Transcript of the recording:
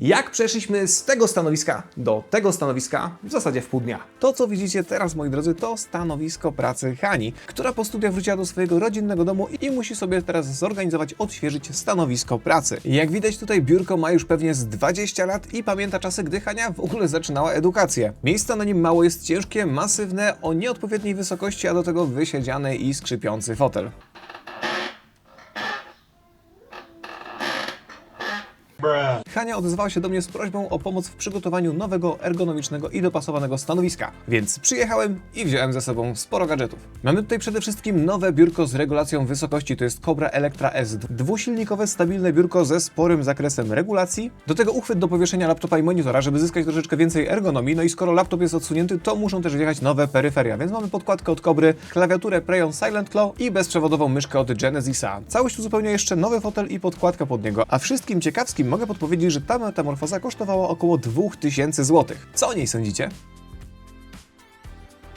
Jak przeszliśmy z tego stanowiska do tego stanowiska w zasadzie w pół dnia. To, co widzicie teraz, moi drodzy, to stanowisko pracy Hani, która po studiach wróciła do swojego rodzinnego domu i musi sobie teraz zorganizować, odświeżyć stanowisko pracy. Jak widać tutaj biurko ma już pewnie z 20 lat i pamięta czasy, gdy Hania w ogóle zaczynała edukację. Miejsca na nim mało jest ciężkie, masywne, o nieodpowiedniej wysokości, a do tego wysiedziany i skrzypiący fotel. Hania odezwała się do mnie z prośbą o pomoc w przygotowaniu nowego, ergonomicznego i dopasowanego stanowiska, więc przyjechałem i wziąłem ze sobą sporo gadżetów. Mamy tutaj przede wszystkim nowe biurko z regulacją wysokości, to jest Cobra Electra S. Dwusilnikowe, stabilne biurko ze sporym zakresem regulacji. Do tego uchwyt do powieszenia laptopa i monitora, żeby zyskać troszeczkę więcej ergonomii. No i skoro laptop jest odsunięty, to muszą też wjechać nowe peryferia, więc mamy podkładkę od Cobry, klawiaturę Preon Silent Claw i bezprzewodową myszkę od Genesisa. Całość uzupełnia jeszcze nowy fotel i podkładka pod niego, a wszystkim ciekawskim mogę podpowiedzieć, że ta metamorfoza kosztowała około 2000 zł. Co o niej sądzicie?